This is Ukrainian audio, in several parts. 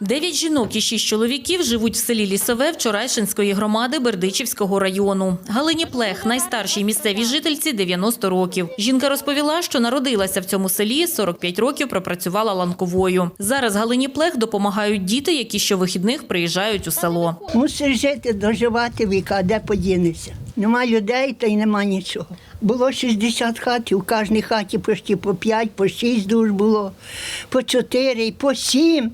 Дев'ять жінок і шість чоловіків живуть в селі Лісове Вчорайшинської громади Бердичівського району. Галині Плех, найстаршій місцевій жительці, 90 років. Жінка розповіла, що народилася в цьому селі, 45 років пропрацювала ланковою. Зараз Галині Плех допомагають діти, які щовихідних приїжджають у село. Мусиш жити, доживати віка, де подінешся. Нема людей та й нема нічого. Було 60 хат, і в кожній хаті почти по 5, по 6 душ було, по 4, по 7.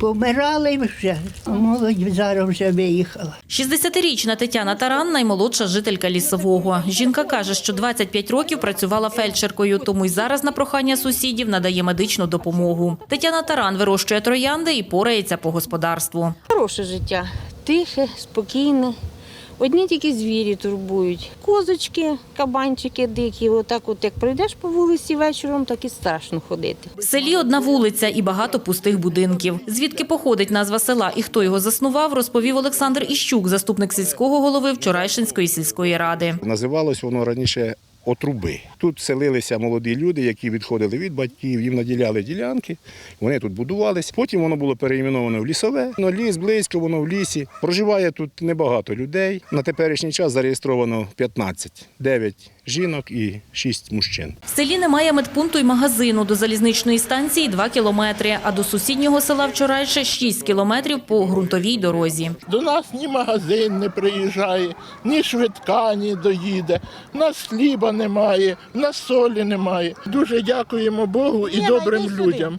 Помирали вже, а молодь зараз вже виїхала. 60-річна Тетяна Таран – наймолодша жителька Лісового. Жінка каже, що 25 років працювала фельдшеркою, тому й зараз на прохання сусідів надає медичну допомогу. Тетяна Таран вирощує троянди і порається по господарству. Хороше життя, тихе, спокійне. Одні тільки звірі турбують. Козочки, кабанчики дикі. Отак, от як пройдеш по вулиці вечором, так і страшно ходити. В селі одна вулиця і багато пустих будинків. Звідки походить назва села і хто його заснував, розповів Олександр Іщук, заступник сільського голови Вчорайшинської сільської ради. Називалось воно раніше отруби. Тут селилися молоді люди, які відходили від батьків, їм наділяли ділянки, вони тут будувались. Потім воно було переіменовано в лісове. Но ліс близько, воно в лісі. Проживає тут небагато людей. На теперішній час зареєстровано 15, 9 жінок і 6 мужчин. В селі немає медпункту і магазину. До залізничної станції 2 кілометри, а до сусіднього села Вчорайше 6 кілометрів по ґрунтовій дорозі. До нас ні магазин не приїжджає, ні швидка не доїде. У нас хліба немає, в нас солі немає. Дуже дякуємо Богу і добрим людям,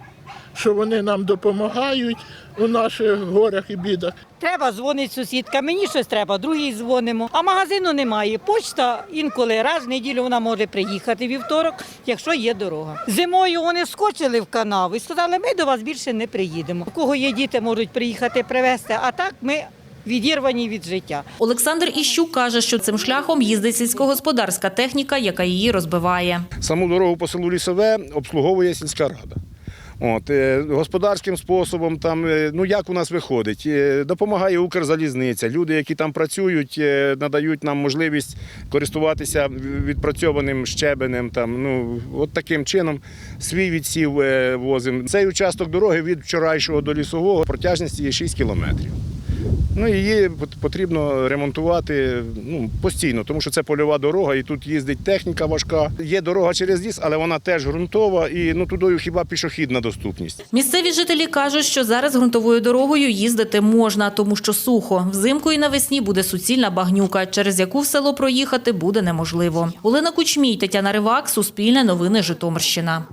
що вони нам допомагають у наших горях і бідах. Треба дзвонить сусідка, мені щось треба, другій дзвонимо. А магазину немає. Почта інколи раз в неділю вона може приїхати вівторок, якщо є дорога. Зимою вони скочили в канаву і сказали, ми до вас більше не приїдемо. У кого є діти, можуть приїхати привезти, а так ми відірвані від життя. Олександр Іщук каже, що цим шляхом їздить сільськогосподарська техніка, яка її розбиває. Саму дорогу по селу Лісове обслуговує сільська рада. От, е, господарським способом, там, е, ну як у нас виходить, Е, допомагає Укрзалізниця. Люди, які там працюють, надають нам можливість користуватися відпрацьованим щебенем. Там, ну, от таким чином свій відсів возимо. Цей участок дороги від вчорайшого до лісового протяжність є 6 кілометрів. Ну, її потрібно ремонтувати ну, постійно, тому що це польова дорога, і тут їздить техніка важка. Є дорога через ліс, але вона теж ґрунтова, і ну, тудою хіба пішохідна доступність. Місцеві жителі кажуть, що зараз ґрунтовою дорогою їздити можна, тому що сухо. Взимку і навесні буде суцільна багнюка, через яку в село проїхати буде неможливо. Олена Кучмій, Тетяна Ривак, Суспільне новини Житомирщина.